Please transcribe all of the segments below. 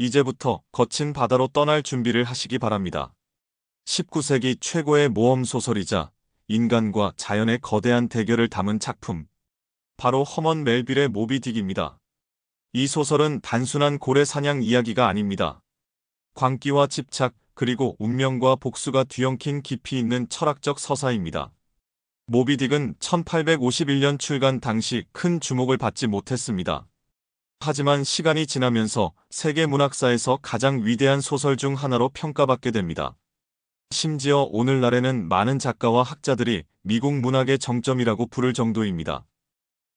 이제부터 거친 바다로 떠날 준비를 하시기 바랍니다. 19세기 최고의 모험 소설이자 인간과 자연의 거대한 대결을 담은 작품. 바로 허먼 멜빌의 모비딕입니다. 이 소설은 단순한 고래 사냥 이야기가 아닙니다. 광기와 집착, 그리고 운명과 복수가 뒤엉킨 깊이 있는 철학적 서사입니다. 모비딕은 1851년 출간 당시 큰 주목을 받지 못했습니다. 하지만 시간이 지나면서 세계 문학사에서 가장 위대한 소설 중 하나로 평가받게 됩니다. 심지어 오늘날에는 많은 작가와 학자들이 미국 문학의 정점이라고 부를 정도입니다.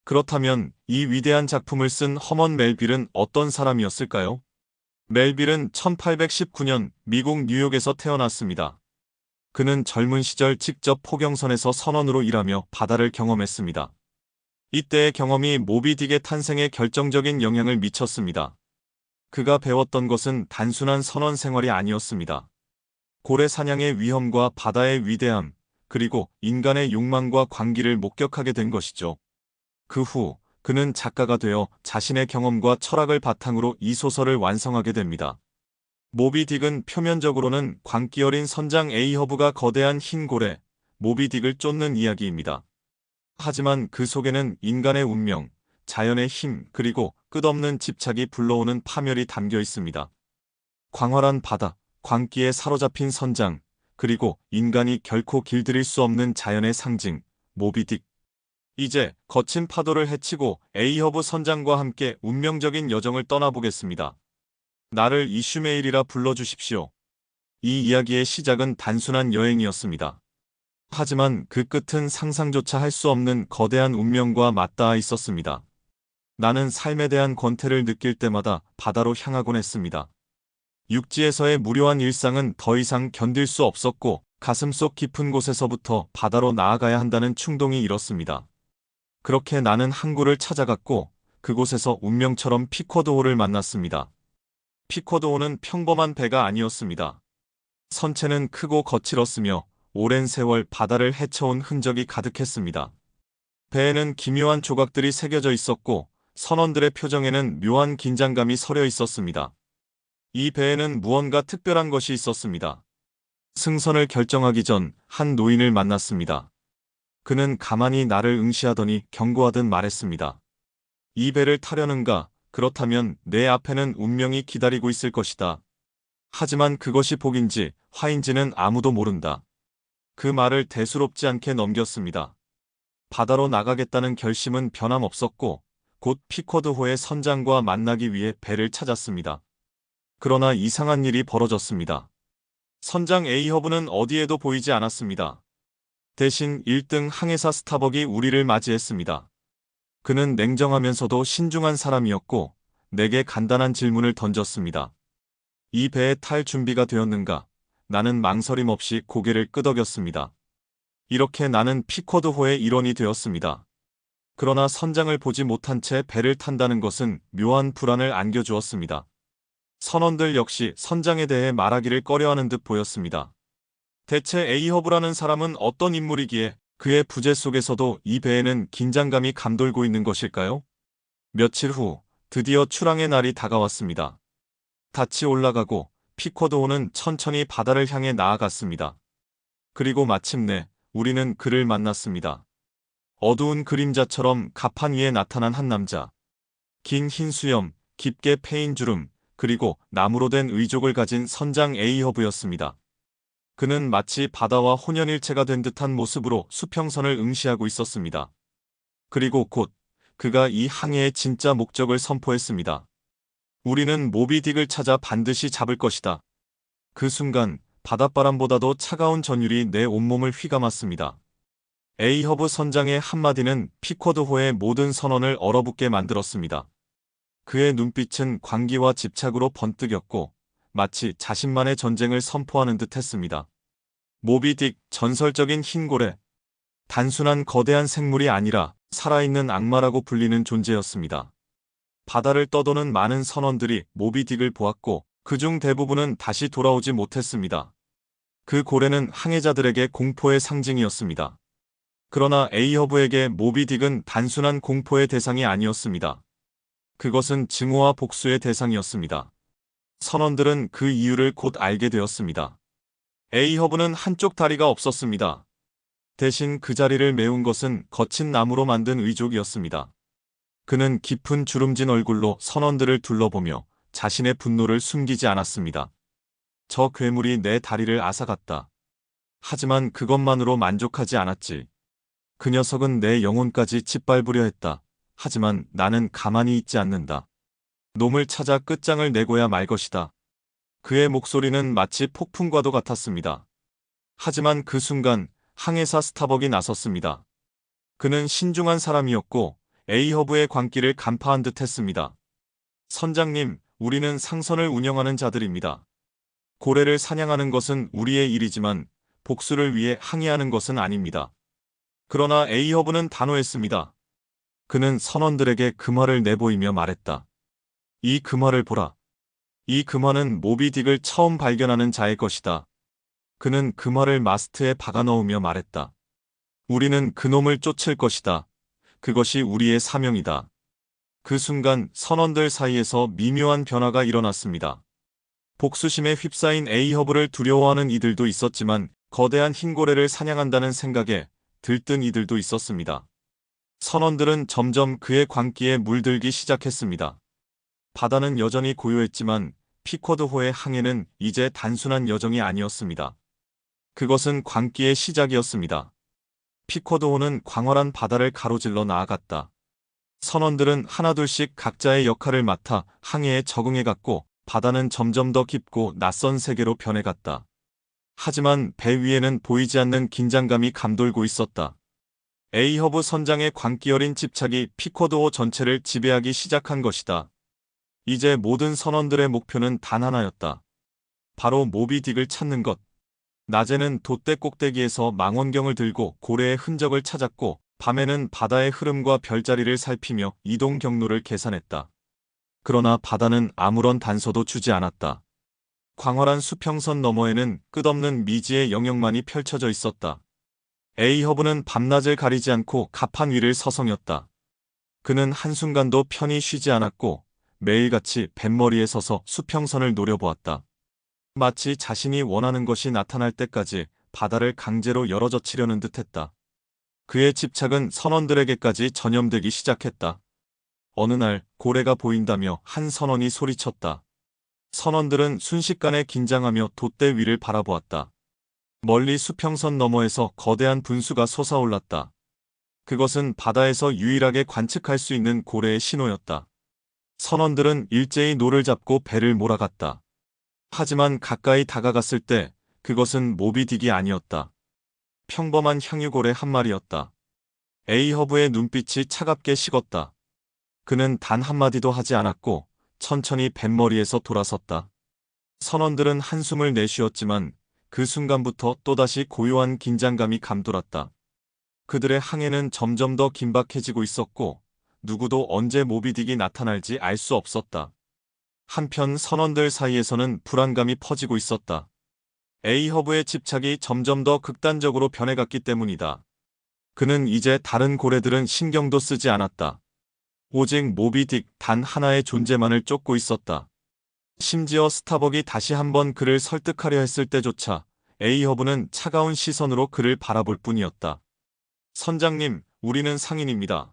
그렇다면 이 위대한 작품을 쓴 허먼 멜빌은 어떤 사람이었을까요? 멜빌은 1819년 미국 뉴욕에서 태어났습니다. 그는 젊은 시절 직접 포경선에서 선원으로 일하며 바다를 경험했습니다. 이때의 경험이 모비딕의 탄생에 결정적인 영향을 미쳤습니다. 그가 배웠던 것은 단순한 선원 생활이 아니었습니다. 고래 사냥의 위험과 바다의 위대함, 그리고 인간의 욕망과 관계를 목격하게 된 것이죠. 그 후, 그는 작가가 되어 자신의 경험과 철학을 바탕으로 이 소설을 완성하게 됩니다. 모비딕은 표면적으로는 광기 어린 선장 에이허브가 거대한 흰 고래, 모비딕을 쫓는 이야기입니다. 하지만 그 속에는 인간의 운명, 자연의 힘, 그리고 끝없는 집착이 불러오는 파멸이 담겨 있습니다. 광활한 바다, 광기에 사로잡힌 선장, 그리고 인간이 결코 길들일 수 없는 자연의 상징, 모비딕. 이제 거친 파도를 헤치고 에이허브 선장과 함께 운명적인 여정을 떠나보겠습니다. 나를 이슈메일이라 불러주십시오. 이 이야기의 시작은 단순한 여행이었습니다. 하지만 그 끝은 상상조차 할 수 없는 거대한 운명과 맞닿아 있었습니다. 나는 삶에 대한 권태를 느낄 때마다 바다로 향하곤 했습니다. 육지에서의 무료한 일상은 더 이상 견딜 수 없었고 가슴속 깊은 곳에서부터 바다로 나아가야 한다는 충동이 일었습니다. 그렇게 나는 항구를 찾아갔고 그곳에서 운명처럼 피코드호를 만났습니다. 피코드호는 평범한 배가 아니었습니다. 선체는 크고 거칠었으며 오랜 세월 바다를 헤쳐온 흔적이 가득했습니다. 배에는 기묘한 조각들이 새겨져 있었고 선원들의 표정에는 묘한 긴장감이 서려 있었습니다. 이 배에는 무언가 특별한 것이 있었습니다. 승선을 결정하기 전 한 노인을 만났습니다. 그는 가만히 나를 응시하더니 경고하듯 말했습니다. 이 배를 타려는가? 그렇다면 내 앞에는 운명이 기다리고 있을 것이다. 하지만 그것이 복인지 화인지는 아무도 모른다. 그 말을 대수롭지 않게 넘겼습니다. 바다로 나가겠다는 결심은 변함없었고 곧 피코드호의 선장과 만나기 위해 배를 찾았습니다. 그러나 이상한 일이 벌어졌습니다. 선장 에이허브는 어디에도 보이지 않았습니다. 대신 1등 항해사 스타벅이 우리를 맞이했습니다. 그는 냉정하면서도 신중한 사람이었고 내게 간단한 질문을 던졌습니다. 이 배에 탈 준비가 되었는가? 나는 망설임 없이 고개를 끄덕였습니다. 이렇게 나는 피코드호의 일원이 되었습니다. 그러나 선장을 보지 못한 채 배를 탄다는 것은 묘한 불안을 안겨주었습니다. 선원들 역시 선장에 대해 말하기를 꺼려하는 듯 보였습니다. 대체 에이허브라는 사람은 어떤 인물이기에 그의 부재 속에서도 이 배에는 긴장감이 감돌고 있는 것일까요? 며칠 후 드디어 출항의 날이 다가왔습니다. 닻이 올라가고 피코드호는 천천히 바다를 향해 나아갔습니다. 그리고 마침내 우리는 그를 만났습니다. 어두운 그림자처럼 가판 위에 나타난 한 남자. 긴 흰 수염, 깊게 패인 주름, 그리고 나무로 된 의족을 가진 선장 에이허브였습니다. 그는 마치 바다와 혼연일체가 된 듯한 모습으로 수평선을 응시하고 있었습니다. 그리고 곧 그가 이 항해의 진짜 목적을 선포했습니다. 우리는 모비딕을 찾아 반드시 잡을 것이다. 그 순간 바닷바람보다도 차가운 전율이 내 온몸을 휘감았습니다. 에이허브 선장의 한마디는 피코드호의 모든 선원을 얼어붙게 만들었습니다. 그의 눈빛은 광기와 집착으로 번뜩였고 마치 자신만의 전쟁을 선포하는 듯 했습니다. 모비딕 전설적인 흰 고래 단순한 거대한 생물이 아니라 살아있는 악마라고 불리는 존재였습니다. 바다를 떠도는 많은 선원들이 모비딕을 보았고 그중 대부분은 다시 돌아오지 못했습니다. 그 고래는 항해자들에게 공포의 상징이었습니다. 그러나 에이허브에게 모비딕은 단순한 공포의 대상이 아니었습니다. 그것은 증오와 복수의 대상이었습니다. 선원들은 그 이유를 곧 알게 되었습니다. 에이허브는 한쪽 다리가 없었습니다. 대신 그 자리를 메운 것은 거친 나무로 만든 의족이었습니다. 그는 깊은 주름진 얼굴로 선원들을 둘러보며 자신의 분노를 숨기지 않았습니다. 저 괴물이 내 다리를 앗아갔다. 하지만 그것만으로 만족하지 않았지. 그 녀석은 내 영혼까지 짓밟으려 했다. 하지만 나는 가만히 있지 않는다. 놈을 찾아 끝장을 내고야 말 것이다. 그의 목소리는 마치 폭풍과도 같았습니다. 하지만 그 순간 항해사 스타벅이 나섰습니다. 그는 신중한 사람이었고 에이허브의 광기를 간파한 듯 했습니다. 선장님, 우리는 상선을 운영하는 자들입니다. 고래를 사냥하는 것은 우리의 일이지만 복수를 위해 항해하는 것은 아닙니다. 그러나 에이허브는 단호했습니다. 그는 선원들에게 금화를 내보이며 말했다. 이 금화를 보라. 이 금화는 모비딕을 처음 발견하는 자의 것이다. 그는 금화를 마스트에 박아 넣으며 말했다. 우리는 그놈을 쫓을 것이다. 그것이 우리의 사명이다. 그 순간 선원들 사이에서 미묘한 변화가 일어났습니다. 복수심에 휩싸인 에이허브를 두려워하는 이들도 있었지만 거대한 흰고래를 사냥한다는 생각에 들뜬 이들도 있었습니다. 선원들은 점점 그의 광기에 물들기 시작했습니다. 바다는 여전히 고요했지만 피쿼드호의 항해는 이제 단순한 여정이 아니었습니다. 그것은 광기의 시작이었습니다. 피쿼드호는 광활한 바다를 가로질러 나아갔다. 선원들은 하나둘씩 각자의 역할을 맡아 항해에 적응해갔고 바다는 점점 더 깊고 낯선 세계로 변해갔다. 하지만 배 위에는 보이지 않는 긴장감이 감돌고 있었다. 에이허브 선장의 광기 어린 집착이 피쿼드호 전체를 지배하기 시작한 것이다. 이제 모든 선원들의 목표는 단 하나였다. 바로 모비딕을 찾는 것. 낮에는 돛대 꼭대기에서 망원경을 들고 고래의 흔적을 찾았고 밤에는 바다의 흐름과 별자리를 살피며 이동 경로를 계산했다. 그러나 바다는 아무런 단서도 주지 않았다. 광활한 수평선 너머에는 끝없는 미지의 영역만이 펼쳐져 있었다. 에이허브는 밤낮을 가리지 않고 가판 위를 서성였다. 그는 한순간도 편히 쉬지 않았고 매일같이 뱃머리에 서서 수평선을 노려보았다. 마치 자신이 원하는 것이 나타날 때까지 바다를 강제로 열어젖히려는 듯했다. 그의 집착은 선원들에게까지 전염되기 시작했다. 어느 날 고래가 보인다며 한 선원이 소리쳤다. 선원들은 순식간에 긴장하며 돛대 위를 바라보았다. 멀리 수평선 너머에서 거대한 분수가 솟아올랐다. 그것은 바다에서 유일하게 관측할 수 있는 고래의 신호였다. 선원들은 일제히 노를 잡고 배를 몰아갔다. 하지만 가까이 다가갔을 때 그것은 모비딕이 아니었다. 평범한 향유고래 한 마리였다. 에이허브의 눈빛이 차갑게 식었다. 그는 단 한마디도 하지 않았고 천천히 뱃머리에서 돌아섰다. 선원들은 한숨을 내쉬었지만 그 순간부터 또다시 고요한 긴장감이 감돌았다. 그들의 항해는 점점 더 긴박해지고 있었고 누구도 언제 모비딕이 나타날지 알 수 없었다. 한편 선원들 사이에서는 불안감이 퍼지고 있었다. 에이허브의 집착이 점점 더 극단적으로 변해갔기 때문이다. 그는 이제 다른 고래들은 신경도 쓰지 않았다. 오직 모비딕 단 하나의 존재만을 쫓고 있었다. 심지어 스타벅이 다시 한번 그를 설득하려 했을 때조차 에이허브는 차가운 시선으로 그를 바라볼 뿐이었다. 선장님, 우리는 상인입니다.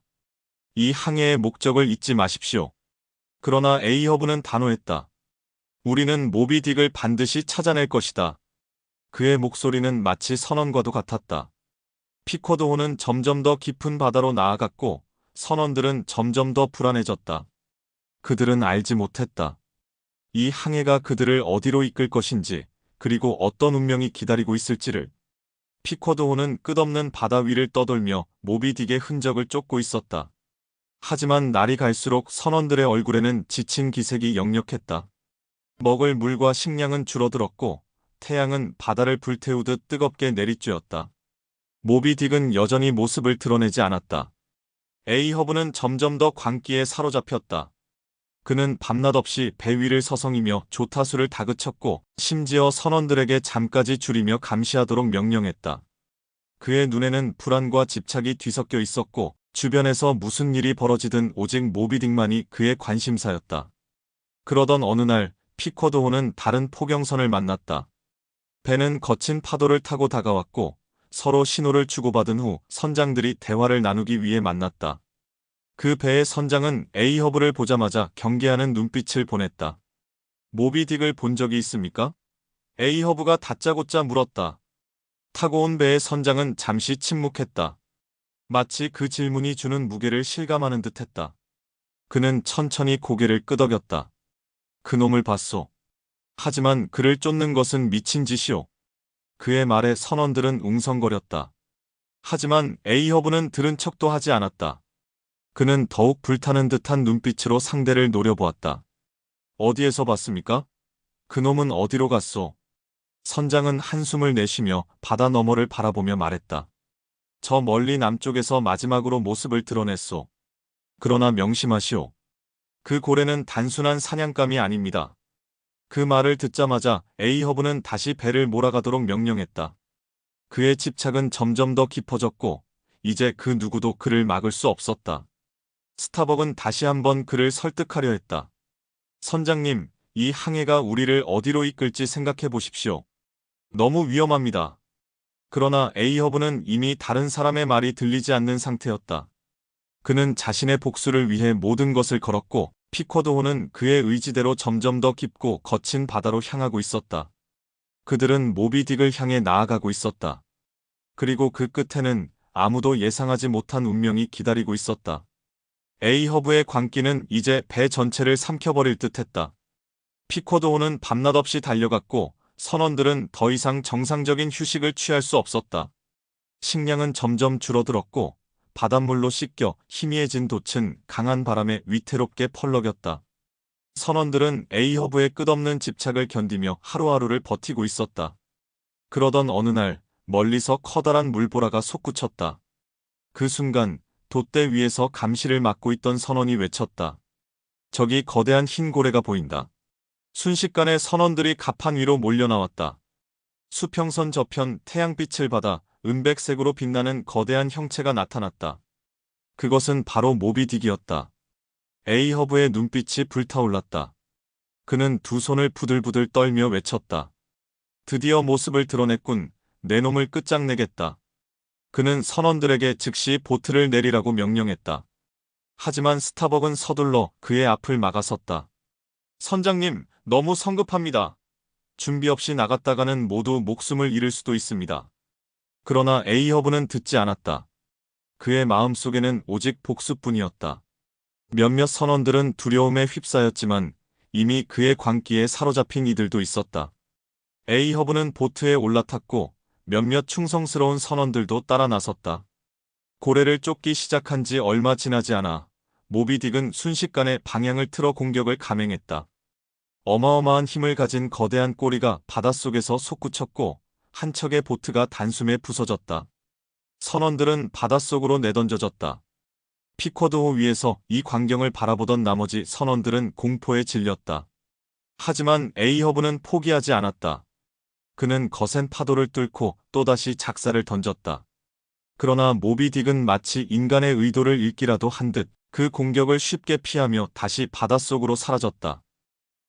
이 항해의 목적을 잊지 마십시오. 그러나 에이허브는 단호했다. 우리는 모비딕을 반드시 찾아낼 것이다. 그의 목소리는 마치 선언과도 같았다. 피코드호는 점점 더 깊은 바다로 나아갔고 선원들은 점점 더 불안해졌다. 그들은 알지 못했다. 이 항해가 그들을 어디로 이끌 것인지 그리고 어떤 운명이 기다리고 있을지를 피쿼드호는 끝없는 바다 위를 떠돌며 모비딕의 흔적을 쫓고 있었다. 하지만 날이 갈수록 선원들의 얼굴에는 지친 기색이 역력했다. 먹을 물과 식량은 줄어들었고 태양은 바다를 불태우듯 뜨겁게 내리쬐었다. 모비딕은 여전히 모습을 드러내지 않았다. 에이허브는 점점 더 광기에 사로잡혔다. 그는 밤낮 없이 배 위를 서성이며 조타수를 다그쳤고 심지어 선원들에게 잠까지 줄이며 감시하도록 명령했다. 그의 눈에는 불안과 집착이 뒤섞여 있었고 주변에서 무슨 일이 벌어지든 오직 모비딕만이 그의 관심사였다. 그러던 어느 날 피쿼드호는 다른 포경선을 만났다. 배는 거친 파도를 타고 다가왔고 서로 신호를 주고받은 후 선장들이 대화를 나누기 위해 만났다. 그 배의 선장은 A허브를 보자마자 경계하는 눈빛을 보냈다. 모비딕을 본 적이 있습니까? A허브가 다짜고짜 물었다. 타고 온 배의 선장은 잠시 침묵했다. 마치 그 질문이 주는 무게를 실감하는 듯했다. 그는 천천히 고개를 끄덕였다. 그놈을 봤소. 하지만 그를 쫓는 것은 미친 짓이오. 그의 말에 선원들은 웅성거렸다. 하지만 A허브는 들은 척도 하지 않았다. 그는 더욱 불타는 듯한 눈빛으로 상대를 노려보았다. 어디에서 봤습니까? 그놈은 어디로 갔소? 선장은 한숨을 내쉬며 바다 너머를 바라보며 말했다. 저 멀리 남쪽에서 마지막으로 모습을 드러냈소. 그러나 명심하시오. 그 고래는 단순한 사냥감이 아닙니다. 그 말을 듣자마자 에이허브는 다시 배를 몰아가도록 명령했다. 그의 집착은 점점 더 깊어졌고 이제 그 누구도 그를 막을 수 없었다. 스타벅은 다시 한번 그를 설득하려 했다. 선장님, 이 항해가 우리를 어디로 이끌지 생각해 보십시오. 너무 위험합니다. 그러나 에이허브는 이미 다른 사람의 말이 들리지 않는 상태였다. 그는 자신의 복수를 위해 모든 것을 걸었고 피쿼드호는 그의 의지대로 점점 더 깊고 거친 바다로 향하고 있었다. 그들은 모비딕을 향해 나아가고 있었다. 그리고 그 끝에는 아무도 예상하지 못한 운명이 기다리고 있었다. 에이허브의 광기는 이제 배 전체를 삼켜버릴 듯했다. 피쿼드호는 밤낮 없이 달려갔고 선원들은 더 이상 정상적인 휴식을 취할 수 없었다. 식량은 점점 줄어들었고 바닷물로 씻겨 희미해진 돛은 강한 바람에 위태롭게 펄럭였다. 선원들은 A허브의 끝없는 집착을 견디며 하루하루를 버티고 있었다. 그러던 어느 날 멀리서 커다란 물보라가 솟구쳤다. 그 순간 돛대 위에서 감시를 맡고 있던 선원이 외쳤다. 저기 거대한 흰 고래가 보인다. 순식간에 선원들이 갑판 위로 몰려 나왔다. 수평선 저편 태양빛을 받아 은백색으로 빛나는 거대한 형체가 나타났다. 그것은 바로 모비딕이었다. 에이허브의 눈빛이 불타올랐다. 그는 두 손을 부들부들 떨며 외쳤다. 드디어 모습을 드러냈군. 내 놈을 끝장내겠다. 그는 선원들에게 즉시 보트를 내리라고 명령했다. 하지만 스타벅은 서둘러 그의 앞을 막아섰다. 선장님, 너무 성급합니다. 준비 없이 나갔다가는 모두 목숨을 잃을 수도 있습니다. 그러나 에이허브는 듣지 않았다. 그의 마음속에는 오직 복수뿐이었다. 몇몇 선원들은 두려움에 휩싸였지만 이미 그의 광기에 사로잡힌 이들도 있었다. 에이허브는 보트에 올라탔고 몇몇 충성스러운 선원들도 따라 나섰다. 고래를 쫓기 시작한 지 얼마 지나지 않아 모비딕은 순식간에 방향을 틀어 공격을 감행했다. 어마어마한 힘을 가진 거대한 꼬리가 바닷속에서 솟구쳤고 한 척의 보트가 단숨에 부서졌다. 선원들은 바닷속으로 내던져졌다. 피쿼드호 위에서 이 광경을 바라보던 나머지 선원들은 공포에 질렸다. 하지만 에이허브는 포기하지 않았다. 그는 거센 파도를 뚫고 또다시 작사를 던졌다. 그러나 모비딕은 마치 인간의 의도를 읽기라도 한 듯 그 공격을 쉽게 피하며 다시 바닷속으로 사라졌다.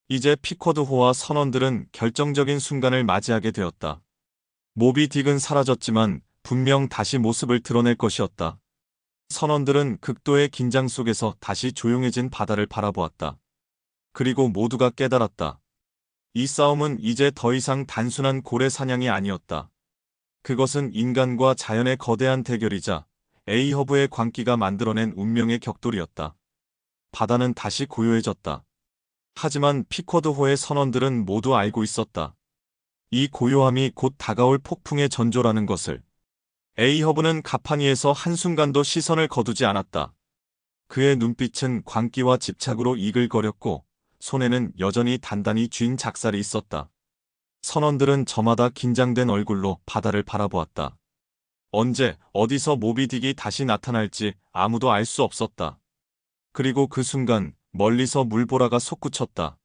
이제 피쿼드호와 선원들은 결정적인 순간을 맞이하게 되었다. 모비 딕은 사라졌지만 분명 다시 모습을 드러낼 것이었다. 선원들은 극도의 긴장 속에서 다시 조용해진 바다를 바라보았다. 그리고 모두가 깨달았다. 이 싸움은 이제 더 이상 단순한 고래 사냥이 아니었다. 그것은 인간과 자연의 거대한 대결이자 에이허브의 광기가 만들어낸 운명의 격돌이었다. 바다는 다시 고요해졌다. 하지만 피쿼드호의 선원들은 모두 알고 있었다. 이 고요함이 곧 다가올 폭풍의 전조라는 것을. 에이허브는 가판위에서 한순간도 시선을 거두지 않았다. 그의 눈빛은 광기와 집착으로 이글거렸고 손에는 여전히 단단히 쥔 작살이 있었다. 선원들은 저마다 긴장된 얼굴로 바다를 바라보았다. 언제 어디서 모비딕이 다시 나타날지 아무도 알 수 없었다. 그리고 그 순간 멀리서 물보라가 솟구쳤다.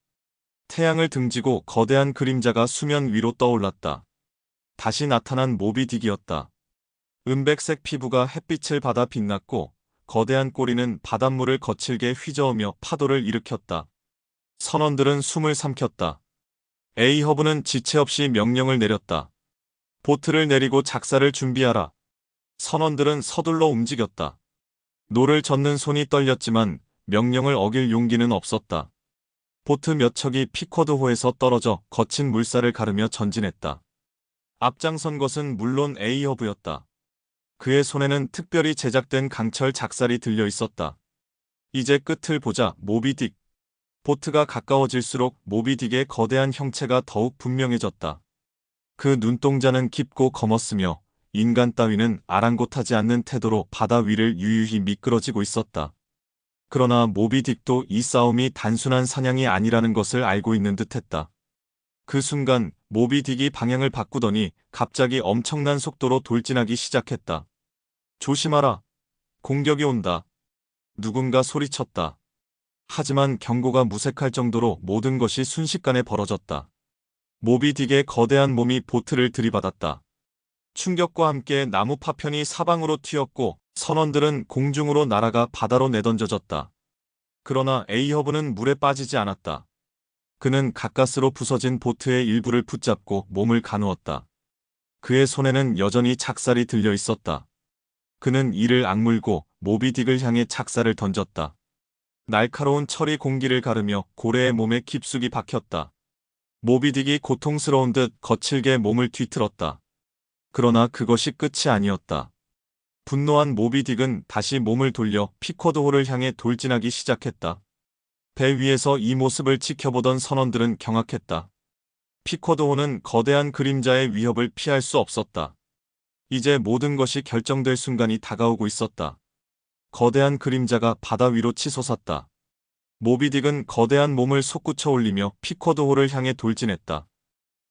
태양을 등지고 거대한 그림자가 수면 위로 떠올랐다. 다시 나타난 모비딕이었다. 은백색 피부가 햇빛을 받아 빛났고 거대한 꼬리는 바닷물을 거칠게 휘저으며 파도를 일으켰다. 선원들은 숨을 삼켰다. 에이허브는 지체 없이 명령을 내렸다. 보트를 내리고 작사를 준비하라. 선원들은 서둘러 움직였다. 노를 젓는 손이 떨렸지만 명령을 어길 용기는 없었다. 보트 몇 척이 피쿼드호에서 떨어져 거친 물살을 가르며 전진했다. 앞장선 것은 물론 에이허브였다. 그의 손에는 특별히 제작된 강철 작살이 들려 있었다. 이제 끝을 보자 모비딕. 보트가 가까워질수록 모비딕의 거대한 형체가 더욱 분명해졌다. 그 눈동자는 깊고 검었으며 인간 따위는 아랑곳하지 않는 태도로 바다 위를 유유히 미끄러지고 있었다. 그러나 모비딕도 이 싸움이 단순한 사냥이 아니라는 것을 알고 있는 듯했다. 그 순간 모비딕이 방향을 바꾸더니 갑자기 엄청난 속도로 돌진하기 시작했다. 조심하라. 공격이 온다. 누군가 소리쳤다. 하지만 경고가 무색할 정도로 모든 것이 순식간에 벌어졌다. 모비딕의 거대한 몸이 보트를 들이받았다. 충격과 함께 나무 파편이 사방으로 튀었고 선원들은 공중으로 날아가 바다로 내던져졌다. 그러나 에이허브는 물에 빠지지 않았다. 그는 가까스로 부서진 보트의 일부를 붙잡고 몸을 가누었다. 그의 손에는 여전히 작살이 들려 있었다. 그는 이를 악물고 모비딕을 향해 작살을 던졌다. 날카로운 철이 공기를 가르며 고래의 몸에 깊숙이 박혔다. 모비딕이 고통스러운 듯 거칠게 몸을 뒤틀었다. 그러나 그것이 끝이 아니었다. 분노한 모비딕은 다시 몸을 돌려 피쿼드호를 향해 돌진하기 시작했다. 배 위에서 이 모습을 지켜보던 선원들은 경악했다. 피쿼드호는 거대한 그림자의 위협을 피할 수 없었다. 이제 모든 것이 결정될 순간이 다가오고 있었다. 거대한 그림자가 바다 위로 치솟았다. 모비딕은 거대한 몸을 솟구쳐 올리며 피쿼드호를 향해 돌진했다.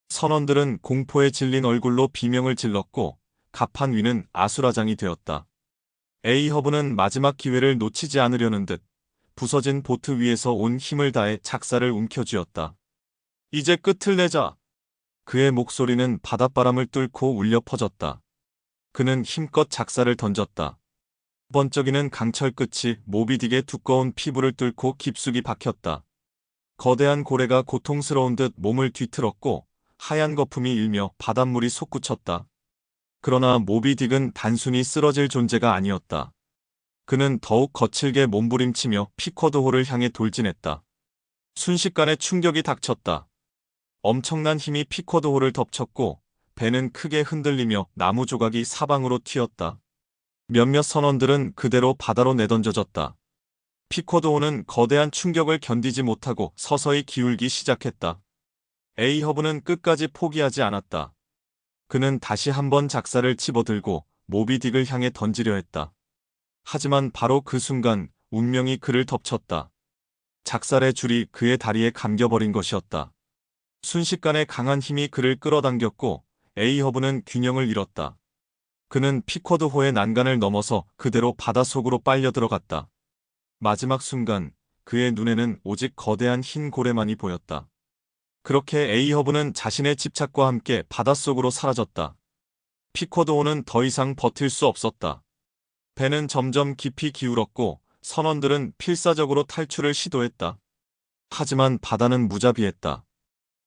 선원들은 공포에 질린 얼굴로 비명을 질렀고 갑판 위는 아수라장이 되었다. 에이허브는 마지막 기회를 놓치지 않으려는 듯 부서진 보트 위에서 온 힘을 다해 작사를 움켜쥐었다. 이제 끝을 내자. 그의 목소리는 바닷바람을 뚫고 울려 퍼졌다. 그는 힘껏 작사를 던졌다. 번쩍이는 강철 끝이 모비딕의 두꺼운 피부를 뚫고 깊숙이 박혔다. 거대한 고래가 고통스러운 듯 몸을 뒤틀었고 하얀 거품이 일며 바닷물이 솟구쳤다. 그러나 모비딕은 단순히 쓰러질 존재가 아니었다. 그는 더욱 거칠게 몸부림치며 피쿼드호를 향해 돌진했다. 순식간에 충격이 닥쳤다. 엄청난 힘이 피쿼드호를 덮쳤고 배는 크게 흔들리며 나무 조각이 사방으로 튀었다. 몇몇 선원들은 그대로 바다로 내던져졌다. 피쿼드호는 거대한 충격을 견디지 못하고 서서히 기울기 시작했다. 에이허브는 끝까지 포기하지 않았다. 그는 다시 한번 작사를 집어들고 모비딕을 향해 던지려 했다. 하지만 바로 그 순간 운명이 그를 덮쳤다. 작살의 줄이 그의 다리에 감겨버린 것이었다. 순식간에 강한 힘이 그를 끌어당겼고 에이허브는 균형을 잃었다. 그는 피쿼드호의 난간을 넘어서 그대로 바닷속으로 빨려 들어갔다. 마지막 순간 그의 눈에는 오직 거대한 흰 고래만이 보였다. 그렇게 에이허브는 자신의 집착과 함께 바닷속으로 사라졌다. 피쿼드호는 더 이상 버틸 수 없었다. 배는 점점 깊이 기울었고 선원들은 필사적으로 탈출을 시도했다. 하지만 바다는 무자비했다.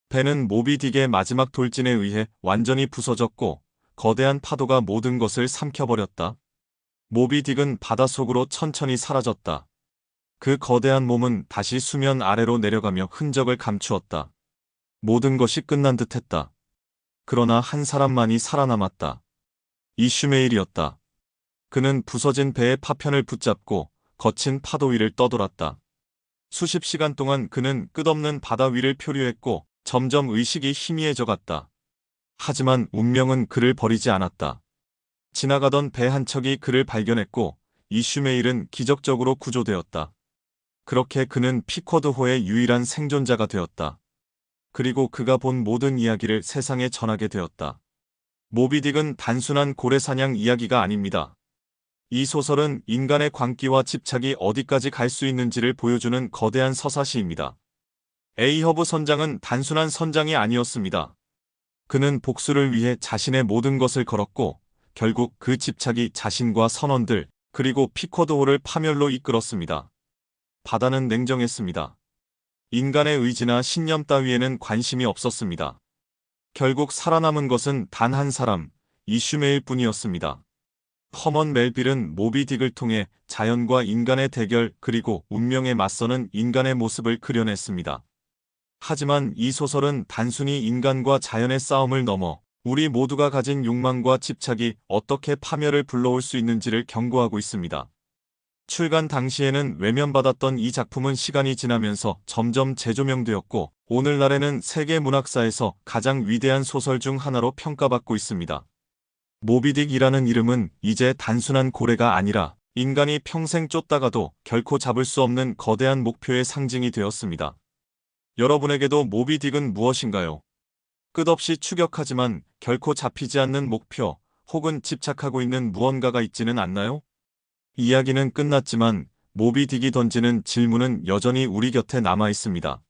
배는 모비딕의 마지막 돌진에 의해 완전히 부서졌고 거대한 파도가 모든 것을 삼켜버렸다. 모비딕은 바닷속으로 천천히 사라졌다. 그 거대한 몸은 다시 수면 아래로 내려가며 흔적을 감추었다. 모든 것이 끝난 듯했다. 그러나 한 사람만이 살아남았다. 이슈메일이었다. 그는 부서진 배의 파편을 붙잡고 거친 파도 위를 떠돌았다. 수십 시간 동안 그는 끝없는 바다 위를 표류했고 점점 의식이 희미해져 갔다. 하지만 운명은 그를 버리지 않았다. 지나가던 배 한 척이 그를 발견했고 이슈메일은 기적적으로 구조되었다. 그렇게 그는 피쿼드호의 유일한 생존자가 되었다. 그리고 그가 본 모든 이야기를 세상에 전하게 되었다. 모비딕은 단순한 고래사냥 이야기가 아닙니다. 이 소설은 인간의 광기와 집착이 어디까지 갈 수 있는지를 보여주는 거대한 서사시입니다. 에이허브 선장은 단순한 선장이 아니었습니다. 그는 복수를 위해 자신의 모든 것을 걸었고 결국 그 집착이 자신과 선원들 그리고 피쿼드호를 파멸로 이끌었습니다. 바다는 냉정했습니다. 인간의 의지나 신념 따위에는 관심이 없었습니다. 결국 살아남은 것은 단 한 사람, 이슈메일 뿐이었습니다. 허먼 멜빌은 모비딕을 통해 자연과 인간의 대결 그리고 운명에 맞서는 인간의 모습을 그려냈습니다. 하지만 이 소설은 단순히 인간과 자연의 싸움을 넘어 우리 모두가 가진 욕망과 집착이 어떻게 파멸을 불러올 수 있는지를 경고하고 있습니다. 출간 당시에는 외면받았던 이 작품은 시간이 지나면서 점점 재조명되었고 오늘날에는 세계 문학사에서 가장 위대한 소설 중 하나로 평가받고 있습니다. 모비딕이라는 이름은 이제 단순한 고래가 아니라 인간이 평생 쫓다가도 결코 잡을 수 없는 거대한 목표의 상징이 되었습니다. 여러분에게도 모비딕은 무엇인가요? 끝없이 추격하지만 결코 잡히지 않는 목표 혹은 집착하고 있는 무언가가 있지는 않나요? 이야기는 끝났지만 모비딕이 던지는 질문은 여전히 우리 곁에 남아 있습니다.